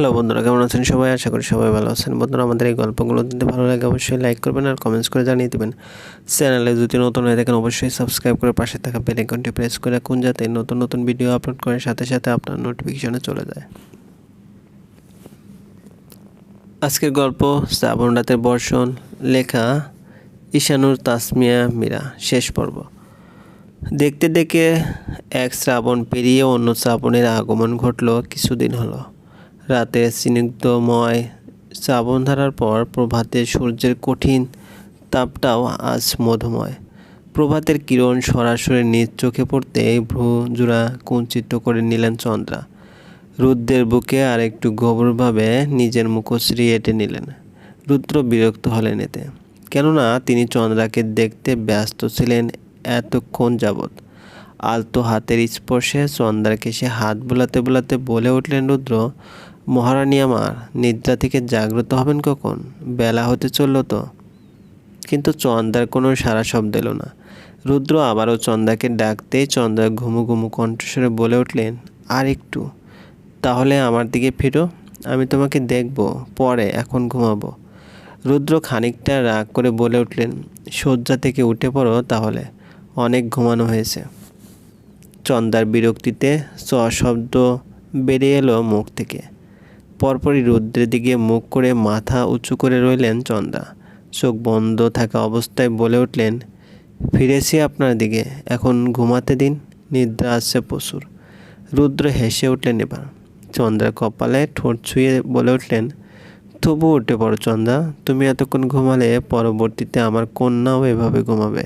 Hello বন্ধুরা, কেমন আছেন সবাই? আশা করি সবাই ভালো আছেন। বন্ধুরা, আমাদের এই গল্পগুলো যদি ভালো লাগে, অবশ্যই লাইক করবেন আর কমেন্টস করে জানিয়ে দেবেন। চ্যানেলে যদি নতুন হয়ে থাকেন, অবশ্যই সাবস্ক্রাইব করে পাশে থাকা বেল আইকনটি প্রেস করে রাখুন, যাতে নতুন নতুন ভিডিও আপলোড করার সাথে সাথে আপনার নোটিফিকেশনে চলে যায়। আজকের গল্প শ্রাবণ রাতের বর্ষণ, লেখা ঈশানুর তাসমিয়া মীরা, শেষ পর্ব। দেখতে দেখে এক শ্রাবণ পেরিয়ে অন্য শ্রাবণের আগমন ঘটল কিছুদিন হলো। রাতে স্নিগ্ধময় শ্রাবণ ধারার পর প্রভাতে সূর্যের কঠিন তাপটাও আজ মধুময়। প্রভাতের কিরণ সরাসরি নিজ চোখে পড়তে ভ্রু জোড়া কুঞ্চিত করে নিলেন চন্দ্রা। রুদ্রের বুকে আর একটু গভীরভাবে নিজের মুখশ্রী এঁটে নিলেন। রুদ্র বিরক্ত হলেন এতে। কেননা তিনি চন্দ্রাকে দেখতে ব্যস্ত ছিলেন এতক্ষণ যাবৎ। আলতো হাতের স্পর্শে চন্দ্রাকে সে হাত বোলাতে বোলাতে বলে উঠলেন রুদ্র মহারানী আমার, নিদ্রা থেকে জাগ্রত হবেন কখন? বেলা হতে চলল তো। কিন্তু চন্দার কোনো সারা শব্দ এলো না। রুদ্র আবারও চন্দাকে ডাকতেই চন্দ্রা ঘুমু ঘুমু কণ্ঠস্বরে বলে উঠলেন, আর একটু। তাহলে আমার দিকে ফিরো, আমি তোমাকে দেখব, পরে এখন ঘুমাবো। রুদ্র খানিকটা রাগ করে বলে উঠলেন, শয্যা থেকে উঠে পড়ো তাহলে, অনেক ঘুমানো হয়েছে। চন্দার বিরক্তিতে সশব্দ বেরিয়ে এলো মুখ থেকে। পরপরই রুদ্রের দিকে মুখ করে মাথা উঁচু করে রইলেন চন্দ্রা চোখ বন্ধ থাকা অবস্থায় বলে উঠলেন, ফিরেছি আপনার দিকে, এখন ঘুমাতে দিন, নিদ্রা আসছে প্রচুর। রুদ্র হেসে উঠলেন এবার। চন্দ্রা কপালে ঠোঁট ছুঁয়ে বলে উঠলেন, তবু উঠে পড়ো চন্দ্রা তুমি এতক্ষণ ঘুমালে, পরবর্তীতে আমার কন্যাও এভাবে ঘুমাবে।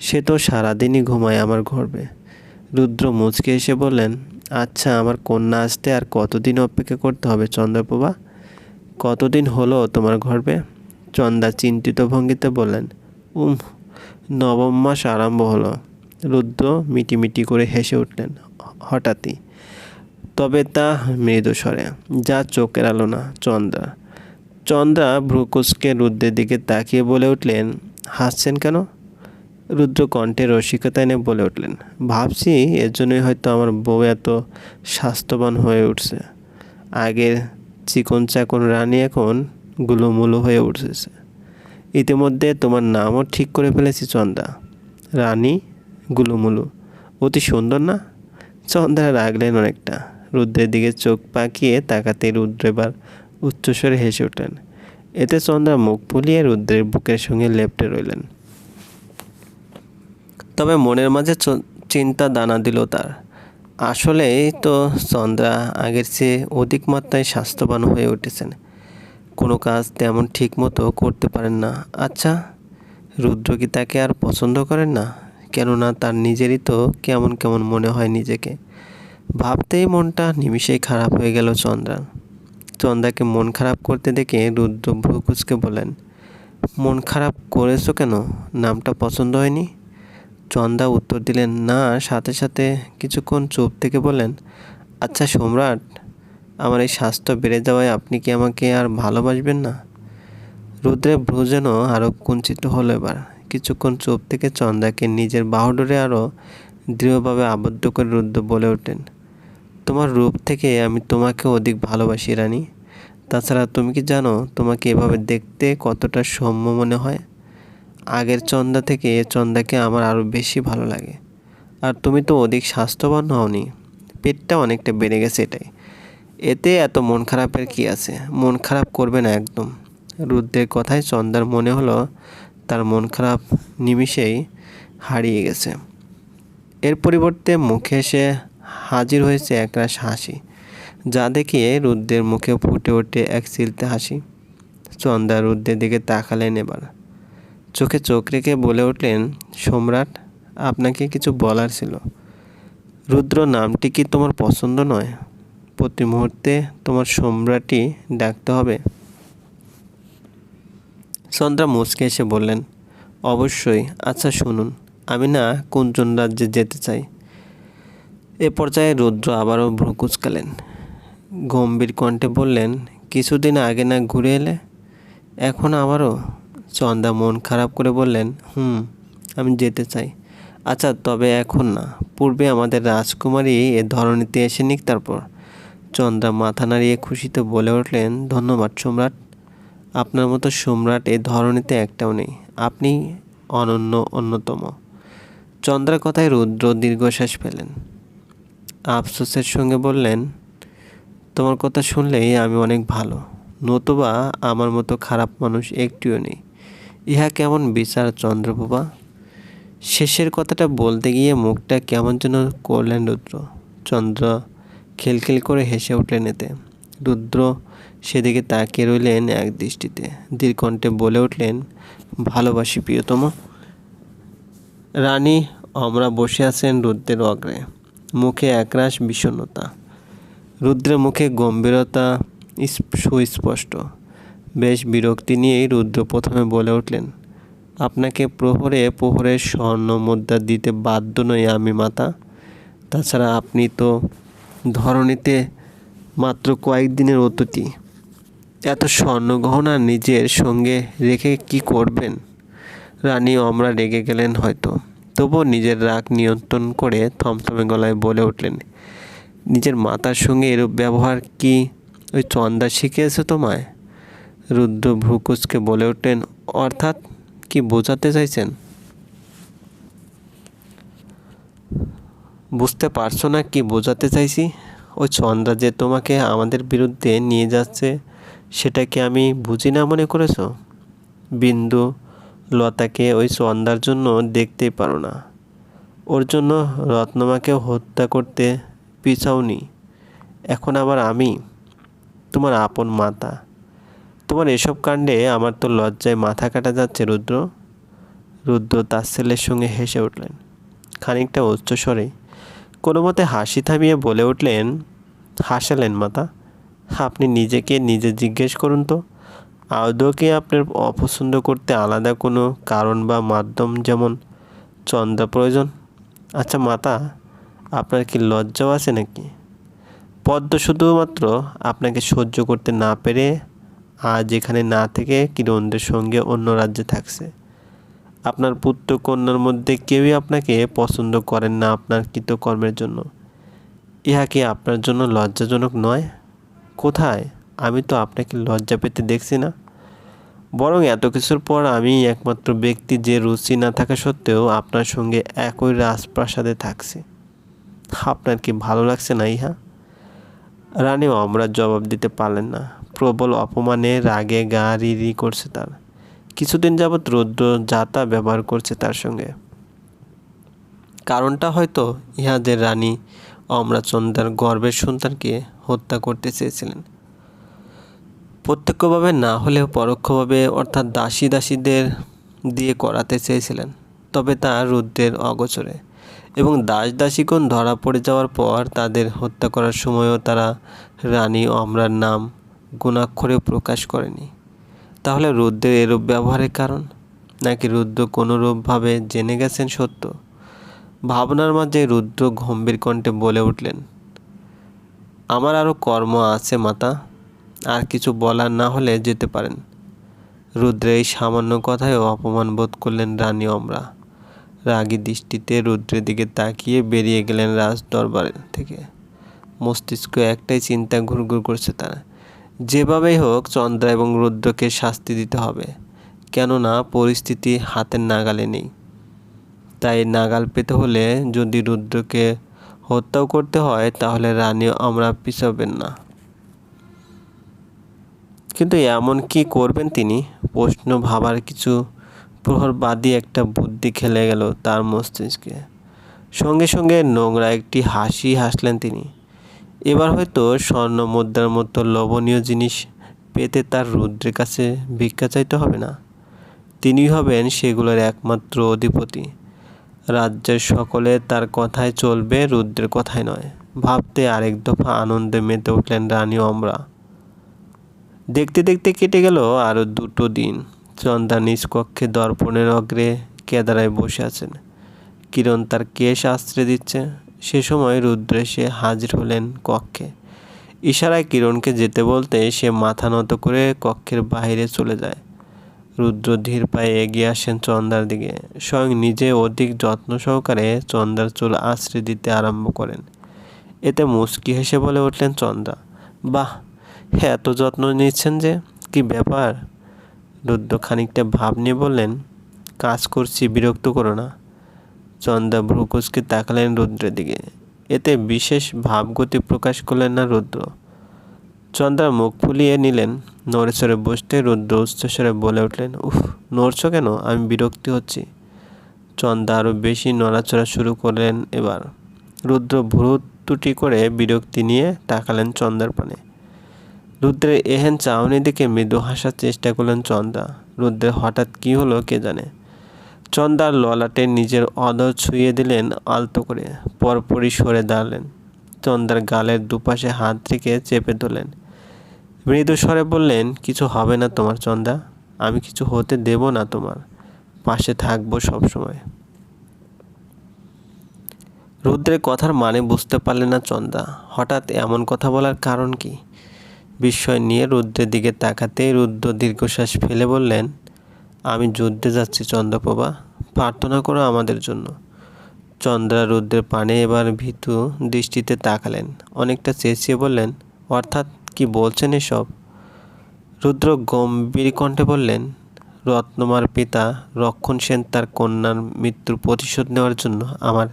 সে তো সারাদিনই ঘুমায়, আমার গর্বে রুদ্র মুচকে এসে বললেন আচ্ছা আমার কন্যা আসতে আর কতদিন অপেক্ষা করতে হবে চন্দ্রপ্রভা কতদিন হলো তোমার গর্বে চন্দা চিন্তিত ভঙ্গিতে বললেন, উম, নবম মাস আরম্ভ হলো। রুদ্র মিটিমিটি করে হেসে উঠলেন, হঠাৎই। তবে তা মৃদু স্বরে, যা চোখের আলো না, চন্দ্রা। চন্দ্রা ভ্রুকুচকে রুদ্রের দিকে তাকিয়ে বলে উঠলেন, হাসছেন কেন? রুদ্র কণ্ঠে রসিকতা এনে বলে উঠলেন, ভাবছি এর জন্যই হয়তো আমার বউ এত স্বাস্থ্যবান হয়ে উঠছে। আগের চিকন চাকন রানী এখন গুলোমুলো হয়ে উঠেছে। ইতিমধ্যে তোমার নামও ঠিক করে ফেলেছি চন্দ্রা রানী গুলুমুলু। অতি সুন্দর না? চন্দ্রা রাগলেন অনেকটা। রুদ্রের দিকে চোখ পাকিয়ে তাকাতে রুদ্র এবার উচ্চস্বরে হেসে উঠলেন। এতে চন্দ্রা মুখ ফুলিয়ে রুদ্রের বুকের সঙ্গে লেপটে রইলেন। তবে মনের মাঝে চিন্তা দানা দিল তার। আসলেই তো চন্দ্রা আগের চেয়ে অধিক মাত্রায় স্বাস্থ্যবান হয়ে উঠেছেন। কোনো কাজ তেমন ঠিক মতো করতে পারেন না। আচ্ছা রুদ্র কি তাকে আর পছন্দ করেন না? কেননা তার নিজেরই তো কেমন কেমন মনে হয় নিজেকে। ভাবতেই মনটা নিমিষেই খারাপ হয়ে গেল চন্দ্রা। চন্দ্রাকে মন খারাপ করতে দেখে রুদ্র ভ্রুকুচকে বলেন, মন খারাপ করেছ কেন? নামটা পছন্দ হয়নি? চন্দা উত্তর দিলেন, না, সাথে সাথে কিছুক্ষণ চুপ থেকে বলেন আচ্ছা সম্রাট, আমার এই স্বাস্থ্য বেড়ে যাওয়ায় আপনি কি আমাকে আর ভালোবাসবেন না? রুদ্রের ভ্রু যেন আরও কুঞ্চিত হলো এবার। কিছুক্ষণ চুপ থেকে চন্দাকে নিজের বাহুডোরে আরও দৃঢ়ভাবে আবদ্ধ করে রুদ্র বলে ওঠেন তোমার রূপ থেকে আমি তোমাকে অধিক ভালোবাসি, রানী। তাছাড়া তুমি কি জানো তোমাকে এভাবে দেখতে কতটা সৌম্য মনে হয়? আগের চন্দা থেকে এ চন্দাকে আমার আরও বেশি ভালো লাগে। আর তুমি তো অধিক স্বাস্থ্যবান হওনি। পেটটা অনেকটা বেড়ে গেছে এটাই। এতে এত মন খারাপের কি আছে? মন খারাপ করবে না একদম। রুদ্রের কথায় চন্দার মনে হলো তার মন খারাপ নিমিষেই হারিয়ে গেছে। এর পরিবর্তে মুখে এসে হাজির হয়েছে একরাশ হাসি। যা দেখিয়ে রুদ্রের মুখে ফুটে ওঠে এক চিলতে হাসি। চন্দা রুদ্রের দিকে তাকালেন এবার। চোখে চোখ রেখে বলে উঠলেন, সম্রাট, আপনাকে কিছু বলার ছিল। রুদ্র, নামটি কি তোমার পছন্দ নয়? প্রতি মুহূর্তে তোমার সম্রাটই ডাকতে হবে। চন্দ্রা মুচকে এসে বললেন, অবশ্যই আচ্ছা শুনুন, আমি না কুঞ্চন রাজ্যে যেতে চাই। এ পর্যায়ে রুদ্র আবারও ভ্রু কুচকালেন। গম্ভীর কণ্ঠে বললেন, কিছুদিন আগে না ঘুরে এলে? এখন আবারও? চন্দা মন খারাপ করে বললেন, হুম, আমি যেতে চাই। আচ্ছা তবে এখন না। পূর্বে আমাদের রাজকুমারী এ ধরনীতে এসে নিক তারপর। চন্দ্রা মাথা নাড়িয়ে খুশিতে বলে উঠলেন, ধন্যবাদ সম্রাট। আপনার মতো সম্রাট এ ধরনীতে একটাও নেই। আপনি অনন্য, অন্যতম। চন্দ্রার কথায় রুদ্র দীর্ঘশ্বাস ফেলেন। আফসোসের সঙ্গে বললেন, তোমার কথা শুনলেই আমি অনেক ভালো। নতুবা আমার মতো খারাপ মানুষ একটিও নেই। ইহা কেমন বিচার চন্দ্রপ্রভা শেষের কথাটা বলতে গিয়ে মুখটা কেমন যেন করলেন রুদ্র। চন্দ্র খিলখিল করে হেসে উঠলেন এতে। রুদ্র সেদিকে তাকিয়ে রইলেন এক দৃষ্টিতে। দীর্ঘণ্ঠে বলে উঠলেন, ভালোবাসি প্রিয়তম। রানী অমরা বসে আছেন রুদ্রের অগ্রে। মুখে একরাশ বিষণ্ণতা। রুদ্রের মুখে গম্ভীরতা সুস্পষ্ট। বেশ বিরক্তি নিয়েই রুদ্র প্রথমে বলে উঠলেন, আপনাকে প্রহরে প্রহরের স্বর্ণ মুদ্রা দিতে বাধ্য নই আমি, মাতা। তাছাড়া আপনি তো ধরণীতে মাত্র কয়েকদিনের অতিথি। এত স্বর্ণ গহনা নিজের সঙ্গে রেখে কি করবেন? রানী অমরা রেগে গেলেন হয়তো। তবুও নিজের রাগ নিয়ন্ত্রণ করে থমথমে গলায় বলে উঠলেন, নিজের মাতার সঙ্গে এরূপ ব্যবহার কি ওই চন্দা শিখিয়েছে তোমায়? রুদ্র ভ্রুকুচকে বলে উঠলেন, অর্থাৎ কি বোঝাতে চাইছেন? বুঝতে পারছ না কি বোঝাতে চাইছি? ওই চন্দ্রা যে তোমাকে আমাদের বিরুদ্ধে নিয়ে যাচ্ছে, সেটা কি আমি বুঝি না মনে করেছ? বিন্দু লতাকে ওই চন্দার জন্য দেখতেই পারো না। ওর জন্য রত্নমাকে হত্যা করতে পিছাওনি। এখন আবার আমি, তোমার আপন মাতা। তোমার এসব কাণ্ডে আমার তো লজ্জায় মাথা কাটা যাচ্ছে, রুদ্র। রুদ্র তার ছেলের সঙ্গে হেসে উঠলেন। খানিকটা উচ্চস্বরে কোনো মতে হাসি থামিয়ে বলে উঠলেন, হাসালেন মাতা, আপনি নিজেকে নিজে জিজ্ঞেস করুন তো। আদৌকে আপনার অপছন্দ করতে আলাদা কোনো কারণ বা মাধ্যম যেমন চন্দ্রা প্রয়োজন? আচ্ছা মাতা, আপনার কি লজ্জাও আছে নাকি? পদ্ম শুধুমাত্র আপনাকে সহ্য করতে না পেরে আজ এখানে না থেকে কিরণদের সঙ্গে অন্য রাজ্যে থাকছে। আপনার পুত্র কন্যার মধ্যে কেউই আপনাকে পছন্দ করেন না আপনার কৃতকর্মের জন্য। ইহা কি আপনার জন্য লজ্জাজনক নয়? কোথায়? আমি তো আপনাকে লজ্জা পেতে দেখছি না। বরং এত কিছুর পর আমি একমাত্র ব্যক্তি যে রুচি না থাকা সত্ত্বেও আপনার সঙ্গে একই রাজপ্রাসাদে থাকছি। আপনার কি ভালো লাগছে না ইহা? রানী অমরা জবাব দিতে পারলেন না। প্রবল অপমানে রাগে গা রিরি করছে তার। কিছুদিন যাবৎ রৌদ্র যাতা ব্যবহার করছে তার সঙ্গে। কারণটা হয়তো ইহাদের রানী অমরাচন্দ্রার গর্বের সন্তানকে হত্যা করতে চেয়েছিলেন। প্রত্যক্ষভাবে না হলেও পরোক্ষভাবে অর্থাৎ দাসী দাসীদের দিয়ে করাতে চেয়েছিলেন, তবে তা রুদ্রের অগোচরে এবং দাস দাসীগণ ধরা পড়ে যাওয়ার পর তাদের হত্যা করার সময়ও তারা রানী অমরার নাম গুণাক্ষরে প্রকাশ করেনি। তাহলে রুদ্রের এরূপ ব্যবহারের কারণ? নাকি রুদ্র কোনোরূপভাবে জেনে গেছেন সত্য? ভাবনার মাঝে রুদ্র গম্ভীর কণ্ঠে বলে উঠলেন, আমার আরও কর্ম আছে মাতা, আর কিছু বলার না হলে যেতে পারেন। রুদ্রের এই সামান্য কথায়ও অপমান বোধ করলেন রানী অমরা। রাগী দৃষ্টিতে রুদ্রের দিকে তাকিয়ে বেরিয়ে গেলেন রাজ দরবার থেকে। মস্তিষ্ক একটাই চিন্তা ঘুরঘুর করছে তারা যেভাবেই হোক চন্দ্রা এবং রুদ্রকে শাস্তি দিতে হবে, কেননা পরিস্থিতি হাতের নাগালে নেই। তাই নাগাল পেতে হলে যদি রুদ্রকে হত্যাও করতে হয়, তাহলে রানী আমরা পিছাবেন না। কিন্তু এমন কি করবেন তিনি? প্রশ্ন ভাবার কিছু প্রহর বাদী একটা বুদ্ধি খেলে গেল তার মস্তিষ্কে। সঙ্গে সঙ্গে নোংরা একটি হাসি হাসলেন তিনি। এবার হয়তো স্বর্ণ মুদ্রার মতো লোভনীয় জিনিস পেতে তার রুদ্রের কাছে ভিক্ষা চাইতে হবে না। তিনি হবেন সেগুলোর একমাত্র অধিপতি। রাজ্যের সকলে তার কথায় চলবে, রুদ্রের কথায় নয়। ভাবতে আরেক দফা আনন্দে মেতে উঠলেন রানী অমরা। দেখতে দেখতে কেটে গেল আরও দুটো দিন। চন্দা নিজ কক্ষে দর্পণের অগ্রে কেদারায় বসে আছেন। কিরণ তার কেশ আশ্রে দিচ্ছে। সে সময় রুদ্র এসে হাজির হলেন কক্ষে। ইশারায় কিরণকে যেতে বলতে সে মাথা নত করে কক্ষের বাইরে চলে যায়। রুদ্র ধীর পায়ে এগিয়ে আসেন চন্দার দিকে। স্বয়ং নিজে অধিক যত্ন সহকারে চন্দার চুল আশ্রে দিতে আরম্ভ করেন। এতে মুস্কি হেসে বলে উঠলেন চন্দা বাহ হ্যাঁ এত যত্ন নিচ্ছেন যে, কি ব্যাপার? রুদ্র খানিকটা ভাব নিয়ে বললেন, কাজ করছি, বিরক্ত করো না। চন্দা ভ্রুকুচকে তাকালেন রুদ্রের দিকে। এতে বিশেষ ভাবগতি প্রকাশ করলেন না রুদ্র। চন্দ্রার মুখ ফুলিয়ে নিলেন, নড়েচড়ে বসতে রুদ্র উচ্চস্বরে বলে উঠলেন, উফ, নড়ছ কেন? আমি বিরক্তি হচ্ছি। চন্দা আরও বেশি নড়াচড়া শুরু করলেন এবার। রুদ্র ভ্রুত তুটি করে বিরক্তি নিয়ে তাকালেন চন্দার পানে। রুদ্রের এহেন চাউনি দিকে মৃদু হাসার চেষ্টা করলেন চন্দা রুদ্রের হঠাৎ কি হলো কে জানে? চন্দার ললাটে নিজের অদর ছুঁয়ে দিলেন আলতো করে, পরপরই সরে দাঁড়ালেন। চন্দার গালের দুপাশে হাত থেকে চেপে ধরলেন। মৃদু স্বরে বললেন, কিছু হবে না তোমার চন্দা, আমি কিছু হতে দেব না তোমার, পাশে থাকব সবসময়। রুদ্রের কথার মানে বুঝতে পারলেন না চন্দা, হঠাৎ এমন কথা বলার কারণ কি? বিস্ময় নিয়ে রুদ্রের দিকে তাকাতেই রুদ্র দীর্ঘশ্বাস ফেলে বললেন আমি যুদ্ধে যাচ্ছি চন্দ্রপ্রভা। প্রার্থনা করো আমাদের জন্য। চন্দ্রা রুদ্রের পানে এবার ভীতু দৃষ্টিতে তাকালেন। অনেকটা চেঁচিয়ে বললেন, অর্থাৎ কি বলছেন এসব? রুদ্র গম্ভীর কণ্ঠে বললেন, রত্নমার পিতা রক্ষণ সেন তার কন্যার মৃত্যুর প্রতিশোধ নেওয়ার জন্য আমার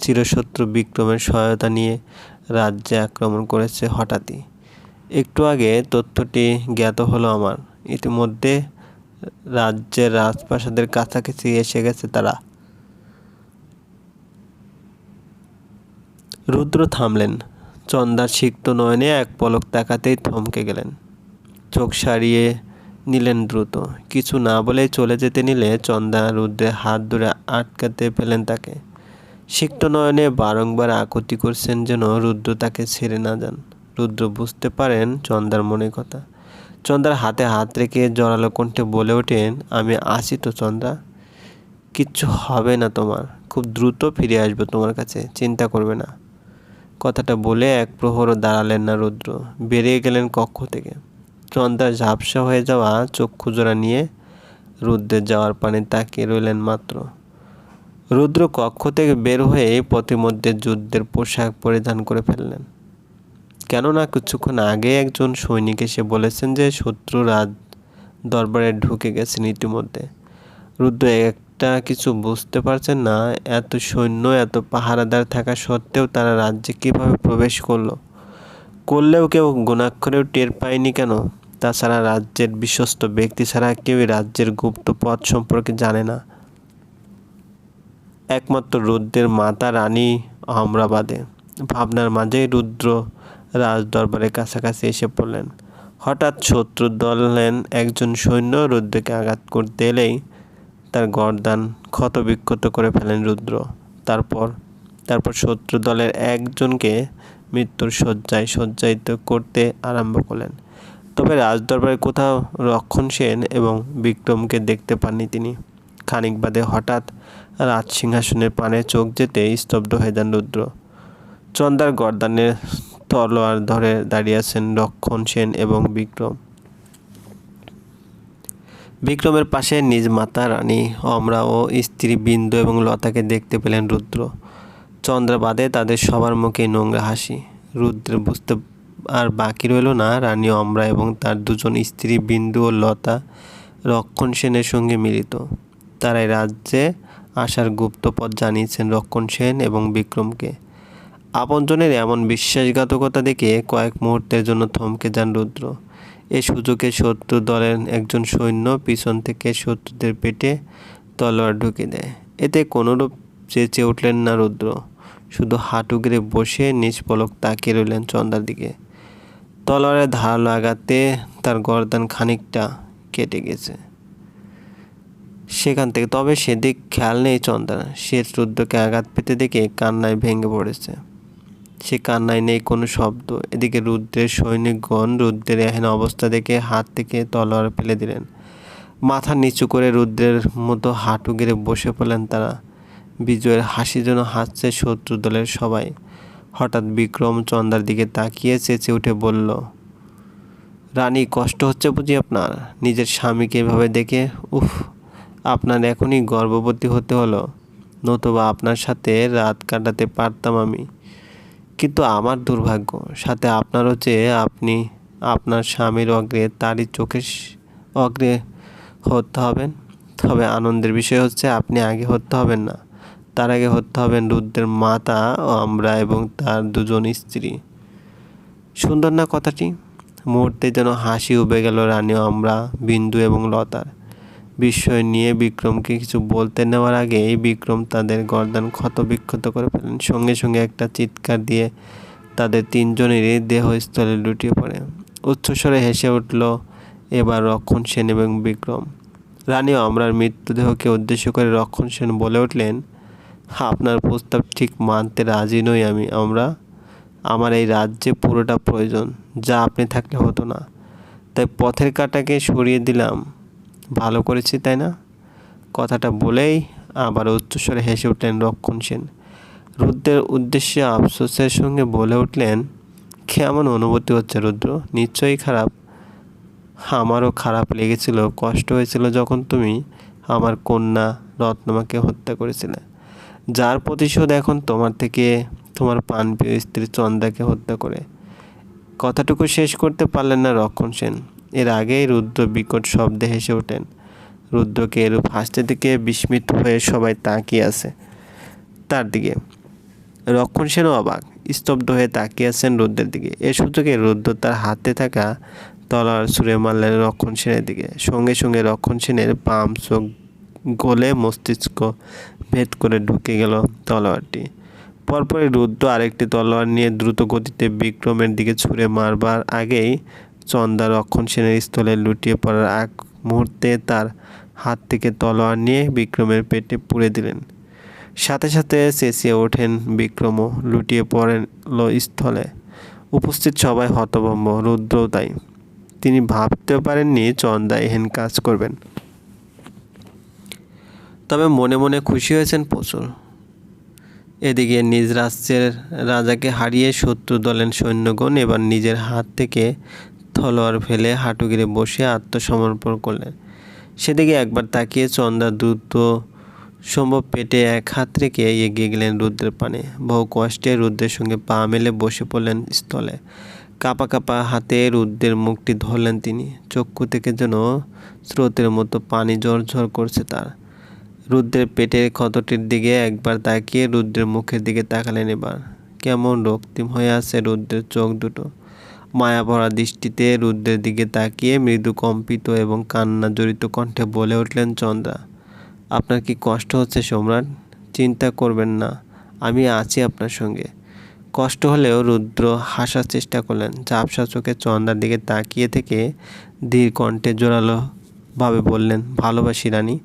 চিরশত্রু বিক্রমের সহায়তা নিয়ে রাজ্যে আক্রমণ করেছে হঠাৎই। একটু আগে তথ্যটি জ্ঞাত হলো আমার। ইতিমধ্যে রাজ্যের রাজপ্রাসাদের কাছাকাছি এসে গেছে তারা। রুদ্র থামলেন। চন্দার সিক্ত নয়নে এক পলক তাকাতেই থমকে গেলেন। চোখ সারিয়ে নিলেন দ্রুত। কিছু না বলেই চলে যেতে নিলে চন্দা রুদ্রের হাত ধরে আটকাতে ফেলেন তাকে। সিক্ত নয়নে বারংবার আকুতি করছেন যেন রুদ্র তাকে ছেড়ে না যান। রুদ্র বুঝতে পারেন চন্দার মনে কথা। চন্দ্রার হাতে হাত রেখে জড়ালো কণ্ঠে বলে ওঠেন, আমি আসি তো চন্দ্রা, কিচ্ছু হবে না তোমার, খুব দ্রুত ফিরে আসব তোমার কাছে, চিন্তা করবে না। কথাটা বলে এক প্রহরও দাঁড়ালেন না রুদ্র, বেরিয়ে গেলেন কক্ষ থেকে। চন্দ্রা ঝাপসা হয়ে যাওয়া চক্ষু জোড়া নিয়ে রুদ্রের যাওয়ার পানে তাকিয়ে রইলেন মাত্র। রুদ্র কক্ষ থেকে বের হয়ে পথিমধ্যে যুদ্ধের পোশাক পরিধান করে ফেললেন। কেননা কিছুক্ষণ আগে একজন সৈনিক এসে বলেছেন যে শত্রু রাজ দরবারে ঢুকে গেছেন ইতিমধ্যে। রুদ্র একটা কিছু বুঝতে পারছেন না, এত সৈন্য, এত পাহারাদার থাকা সত্ত্বেও তারা রাজ্যে কীভাবে প্রবেশ করল? করলেও কেউ গুণাক্ষরেও টের পায়নি কেন? তাছাড়া রাজ্যের বিশ্বস্ত ব্যক্তি ছাড়া কেউই রাজ্যের গুপ্ত পথ সম্পর্কে জানে না। একমাত্র রুদ্রের মাতা রানী অমরাবাদে ভাবনার মাঝেই রুদ্র রাজ দরবারের কাছাকাছি এসে পড়লেন। হঠাৎ শত্রুর দলেন একজন সৈন্য রুদ্রকে আঘাত করতে এলেই তার গরদান ক্ষতবিক্ষত করে ফেলেন রুদ্র। তারপর তারপর শত্রু দলের একজনকে মৃত্যুর শয্যায় সজ্জায়িত করতে আরম্ভ করলেন। তবে রাজদরবারে কোথাও রক্ষণ সেন এবং বিক্রমকে দেখতে পাননি তিনি। খানিক বাদে হঠাৎ রাজ সিংহাসনের পানে চোখ যেতে স্তব্ধ হয়ে যান রুদ্র। চন্দার গর্দানের তলোয়ার ধরে দাঁড়িয়ে আছেন রক্ষণ সেন এবং বিক্রম। বিক্রমের পাশে নিজ মাতা রানী অমরা ও স্ত্রী বিন্দু এবং লতাকে দেখতে পেলেন রুদ্র। চন্দ্রা বাদে তাদের সবার মুখে নোংরা হাসি। রুদ্র বুঝতে আর বাকি রইল না, রানী অমরা এবং তার দুজন স্ত্রী বিন্দু ও লতা রক্ষণ সেনের সঙ্গে মিলিত। তারাই রাজ্যে আসার গুপ্তপথ জানিয়েছেন রক্ষণ সেন এবং বিক্রমকে। আপনজনের এমন বিশ্বাসঘাতকতা দেখে কয়েক মুহূর্তের জন্য থমকে যান রুদ্র। এ সুযোগে শত্রু দলের একজন সৈন্য পিছন থেকে শত্রুদের পেটে তলোয়ার ঢুকে দেয়। এতে কোনোরূপ চেঁচে উঠলেন না রুদ্র। শুধু হাঁটু গেড়ে বসে নিজ পলক তাকিয়ে রইলেন চন্দার দিকে। তলোয়ারের ধার লাগাতে তার গরদান খানিকটা কেটে গেছে। সেখান থেকে, তবে সেদিক খেয়াল নেই চন্দ্রা সে রুদ্রকে আঘাত পেতে দেখে কান্নায় ভেঙে পড়েছে। সে কান্নায় নেই কোনো শব্দ। এদিকে রুদ্রের সৈনিকগণ রুদ্রের এহেন অবস্থা দেখে হাত থেকে তলোয়ার ফেলে দিলেন। মাথা নিচু করে রুদ্রের মতো হাঁটু গেড়ে বসে পড়লেন তারা। বিজয়ের হাসি যেন হাসছে শত্রু দলের সবাই। হঠাৎ বিক্রম চন্দার দিকে তাকিয়ে চেঁচে উঠে বলল, রানী, কষ্ট হচ্ছে বুঝি আপনার? নিজের স্বামীকে এভাবে দেখে, উফ, আপনার এখনই গর্ভবতী হতে হলো। নতুবা আপনার সাথে রাত কাটাতে পারতাম আমি। কিন্তু আমার দুর্ভাগ্য, সাথে আপনারও যে আপনি আপনার স্বামীর অগ্রে, তারই চোখের অগ্রে হতে হবেন। তবে আনন্দের বিষয় হচ্ছে, আপনি আগে হতে হবেন না। তার আগে হতে হবেন রুদ্রের মাতা ও আমরা এবং তার দুজন স্ত্রী। সুন্দর না কথাটি? মুহূর্তে যেন হাসি উবে গেল রানী আমরা, বিন্দু এবং লতার। বিস্ময় নিয়ে বিক্রমকে কিছু বলতে নেওয়ার আগেই বিক্রম তাদের গর্দান ক্ষত বিক্ষত করে ফেলেন। সঙ্গে সঙ্গে একটা চিৎকার দিয়ে তাদের তিনজনেরই দেহস্থলে লুটিয়ে পড়ে। উচ্চস্বরে হেসে উঠল, এবার রক্ষণ সেন এবং বিক্রম। রানীও অমরার মৃত্যুদেহকে উদ্দেশ্য করে রক্ষণ সেন বলে উঠলেন, আপনার প্রস্তাব ঠিক মানতে রাজি নই আমি। আমরা, আমার এই রাজ্যে পুরোটা প্রয়োজন, যা আপনি থাকলে হতো না। তাই পথের কাটাকে সরিয়ে দিলাম। ভালো করেছি, তাই না? কথাটা বলেই আবার উচ্চস্বরে হেসে উঠলেন রক্ষণ সেন। রুদ্রের উদ্দেশ্যে আফসোসের সঙ্গে বলে উঠলেন, কেমন অনুভূতি হচ্ছে রুদ্র? নিশ্চয়ই খারাপ। আমারও খারাপ লেগেছিল, কষ্ট হয়েছিল যখন তুমি আমার কন্যা রত্নমাকে হত্যা করেছিলে। যার প্রতিশোধ এখন তোমার থেকে তোমার পানপ্রিয় স্ত্রী চন্দাকে হত্যা করে। কথাটুকু শেষ করতে পারলেন না রক্ষণ সেন। এর আগেই রুদ্র বিকট শব্দে হেসে ওঠেন। রুদ্রকে এরূপ হাসতে দিকে বিস্মিত হয়ে সবাই তাকিয়ে আছে তার দিকে। রক্ষণ সেনও অবাক, স্তব্ধ হয়ে তাকিয়ে আছেন রুদ্রের দিকে। এ সুযোগে রুদ্র তার হাতে থাকা তলার ছুঁড়ে মারলেন রক্ষণ সেনের দিকে। সঙ্গে সঙ্গে রক্ষণ সেনের পাম চোখ গলে মস্তিষ্ক ভেদ করে ঢুকে গেল তলোয়ারটি। পরপরই রুদ্র আরেকটি তলোয়ার নিয়ে দ্রুত গতিতে বিক্রমের দিকে ছুঁড়ে মারবার আগেই চন্দা রক্ষণ সেনের স্থলে লুটিয়ে পড়ার এক মুহূর্তে তার হাত থেকে তলোয়ার নিয়ে বিক্রমের পেটে পুড়ে দিলেন। সাথে সাথে চেঁচিয়ে ওঠেন বিক্রমও লুটিয়ে পড়েন স্থলে। উপস্থিত সবাই হতভম্ব, রুদ্রও তাই। তিনি ভাবতেও পারেননি চন্দা এহেন কাজ করবেন। তবে মনে মনে খুশি হয়েছেন প্রচুর। এদিকে নিজ রাজ্যের রাজাকে হারিয়ে শত্রু দলের সৈন্যগণ এবার নিজের হাত থেকে তলোয়ার ফেলে হাঁটু গিরে বসে আত্মসমর্পণ করলেন। সেদিকে একবার তাকিয়ে চন্দা দ্রুত সম্ভব পেটে এক হাত রেখে এগিয়ে গেলেন রুদ্রের পানে। বহু কষ্টে রুদ্রের সঙ্গে পা মেলে বসে পড়লেন স্থলে। কাপা কাপা হাতে রুদ্রের মুখটি ধরলেন তিনি। চক্ষু থেকে যেন স্রোতের মতো পানি ঝর ঝর করছে তার। রুদ্রের পেটের ক্ষতটির দিকে একবার তাকিয়ে রুদ্রের মুখের দিকে তাকালেন এবার। কেমন রক্তিম হয়ে আছে রুদ্রের চোখ দুটো। মায়া ভরা দৃষ্টিতে রুদ্রের দিকে তাকিয়ে মৃদু কম্পিত এবং কান্না জড়িত কণ্ঠে বলে উঠলেন, চন্দ্রা, আপনার কি কষ্ট হচ্ছে সম্রাট? চিন্তা করবেন না, আমি আছি আপনার সঙ্গে। কষ্ট হলেও রুদ্র হাসার চেষ্টা করলেন। ঝাপসা চোখে চন্দ্রার দিকে তাকিয়ে থেকে ধীর কণ্ঠে জোরালো ভাবে বললেন, ভালোবাসি রানী।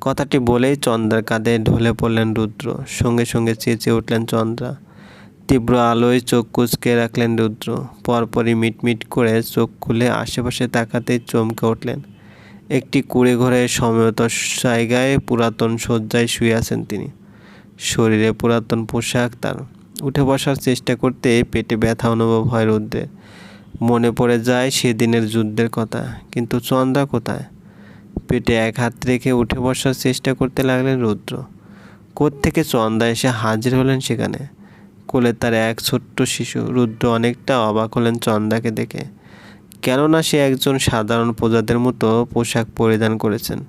কথাটি বলেই চন্দ্রার কাঁধে ঢলে পড়লেন রুদ্র। সঙ্গে সঙ্গে চেঁচে উঠলেন চন্দ্রা তীব্র আলোয় চোখ কুচকে রাখলেন রুদ্র। পরপরই মিটমিট করে চোখ খুলে আশেপাশে তাকাতে চমকে উঠলেন। একটি কুড়ে ঘরে সময়ত জায়গায় পুরাতন শয্যায় শুয়ে আছেন তিনি। শরীরে পুরাতন পোশাক তার। উঠে বসার চেষ্টা করতে পেটে ব্যথা অনুভব হয় রুদ্রের। মনে পড়ে যায় সেদিনের যুদ্ধের কথা, কিন্তু চন্দা কোথায়? পেটে এক হাত রেখে উঠে বসার চেষ্টা করতে লাগলেন রুদ্র। থেকে চন্দা এসে হাজির হলেন সেখানে? কোলে তার এক ছোট্ট শিশু। রুদ্র অনেকটা অবাক হলেন চন্দাকে দেখে। কেননা সে একজন সাধারণ প্রজাদের মতো পোশাক পরিধান করেছেন।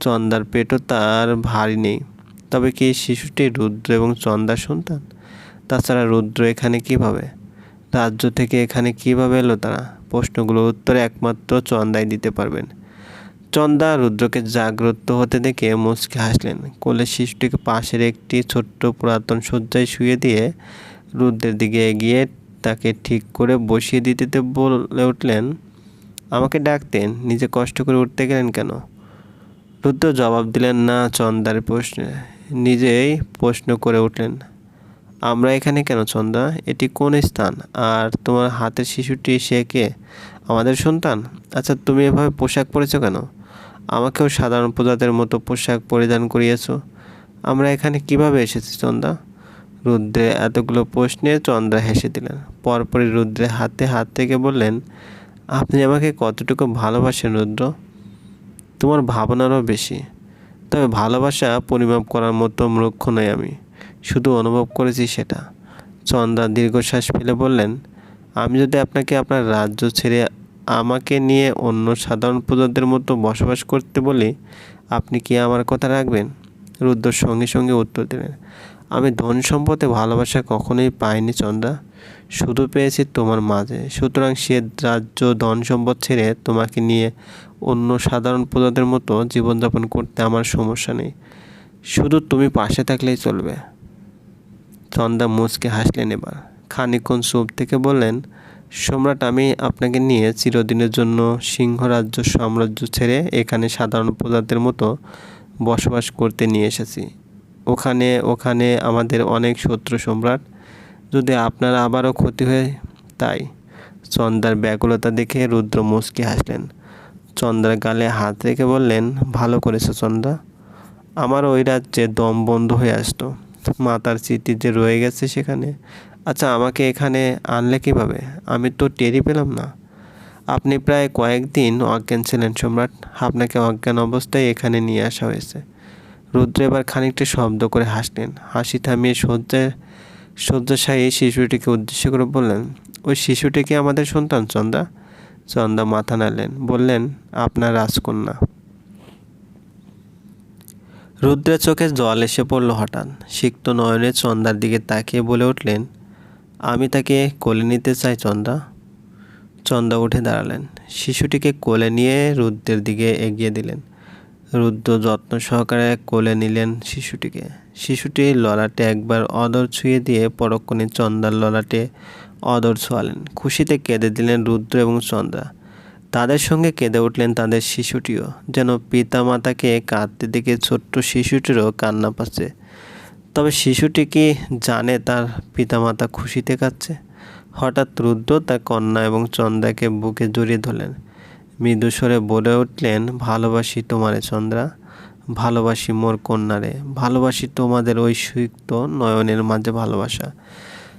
চন্দার পেটও তার ভারী নেই। তবে কি শিশুটি রুদ্র এবং চন্দার সন্তান? তাছাড়া রুদ্র এখানে কীভাবে? রাজ্য থেকে এখানে কীভাবে এলো তারা? প্রশ্নগুলোর উত্তরে একমাত্র চন্দাই দিতে পারবেন। চন্দা রুদ্রকে জাগ্রত হতে দেখে মুচকে হাসলেন। কোলে শিশুটিকে পাশের একটি ছোট্ট পুরাতন শয্যায় শুয়ে দিয়ে রুদ্রের দিকে এগিয়ে তাকে ঠিক করে বসিয়ে দিতে বলে উঠলেন, আমাকে ডাকতেন, নিজে কষ্ট করে উঠতে গেলেন কেন? রুদ্র জবাব দিলেন, না, চন্দার প্রশ্নে নিজেই প্রশ্ন করে উঠলেন, আমরা এখানে কেন চন্দা? এটি কোন স্থান? আর তোমার হাতের শিশুটি সে কে? আমাদের সন্তান? আচ্ছা তুমি এভাবে পোশাক পরেছো কেন? আমাকেও সাধারণ প্রজাদের মতো পোশাক পরিধান করিয়েছো। আমরা এখানে কীভাবে এসেছি, চন্দা? রুদ্রে এতগুলো প্রশ্নে চন্দ্রা হেসে দিলেন। পরপরই রুদ্রে হাতে হাত থেকে বললেন, আপনি আমাকে কতটুকু ভালোবাসেন, রুদ্র? তোমার ভাবনারও বেশি। তবে ভালোবাসা পরিমাপ করার মতো মূর্খ নই আমি। শুধু অনুভব করেছি সেটা। চন্দ্রা দীর্ঘশ্বাস ফেলে বললেন, আমি যদি আপনাকে আপনার রাজ্য ছেড়ে আমাকে নিয়ে অন্য সাধারণ প্রজাদের মতো বসবাস করতে বলি আপনি কি আমার কথা রাখবেন? রুদ্র সঙ্গে সঙ্গে উত্তর দিলেন, আমি ধন সম্পদে ভালোবাসা কখনোই পাইনি চন্দ্রা শুধু পেয়েছি তোমার মাঝে। সুতরাং সে রাজ্য ধন সম্পদ ছেড়ে তোমাকে নিয়ে অন্য সাধারণ প্রজাদের মতো জীবনযাপন করতে আমার সমস্যা নেই। শুধু তুমি পাশে থাকলেই চলবে। চন্দা মুচকে হাসলেন এবার। খানিকক্ষণ চুপ থেকে বললেন সম্রাট, আমি আপনাকে নিয়ে চিরদিনের জন্য সিংহরাজ্য সাম্রাজ্য ছেড়ে এখানে সাধারণ প্রজাদের মতো বসবাস করতে নিয়ে এসেছি। ওখানে ওখানে আমাদের অনেক শত্রু সম্রাট। যদি আপনার আবারও ক্ষতি হয় তাই। চন্দার ব্যাকুলতা দেখে রুদ্র মুচকি হাসলেন। চন্দ্রার গালে হাত রেখে বললেন, ভালো করেছ চন্দ্রা। আমার ওই রাজ্যে দম বন্ধ হয়ে আসতো। মাতার স্মৃতি যে রয়ে গেছে সেখানে আচ্ছা আমাকে এখানে আনলে কীভাবে? আমি তো টেরই পেলাম না। আপনি প্রায় কয়েকদিন অজ্ঞান ছিলেন সম্রাট। আপনাকে অজ্ঞান অবস্থায় এখানে নিয়ে আসা হয়েছে। রুদ্র এবার খানিকটা শব্দ করে হাসলেন। হাসি থামিয়ে শয্যায় শয্যাশায়ী শিশুটিকে উদ্দেশ্য করে বললেন, ওই শিশুটি কি আমাদের সন্তান, চন্দা? চন্দা মাথা নাড়লেন, বললেন, আপনার রাজকন্যা। রুদ্রের চোখে জল এসে পড়ল হঠাৎ। সিক্ত নয়নে চন্দার দিকে তাকিয়ে বলে উঠলেন আমি তাকে কোলে নিতে চাই, চন্দা। চন্দা উঠে দাঁড়ালেন। শিশুটিকে কোলে নিয়ে রুদ্রের দিকে এগিয়ে দিলেন। রুদ্র যত্ন সহকারে কোলে নিলেন শিশুটিকে। শিশুটি ললাটে একবার অদর ছুঁয়ে দিয়ে পরক্ষণে চন্দার ললাটে অদর ছোঁয়ালেন। খুশিতে কেঁদে দিলেন রুদ্র এবং চন্দ্রা তাদের সঙ্গে কেঁদে উঠলেন তাদের শিশুটিও। যেন পিতা মাতাকে কাঁদতে দেখে ছোট্ট শিশুটিরও কান্না পাচ্ছে। তবে শিশুটি কি জানে তার পিতামাতা খুশিতে কাচ্ছে হঠাৎ রুদ্র তার কন্যা এবং চন্দ্রাকে বুকে জড়িয়ে ধরলেন। মৃদুস্বরে বলে উঠলেন, ভালোবাসি তোমারে, চন্দ্রা। ভালোবাসি মোর কন্যারে। ভালোবাসি তোমাদের ঐশ্বিক নয়নের মাঝে ভালোবাসা।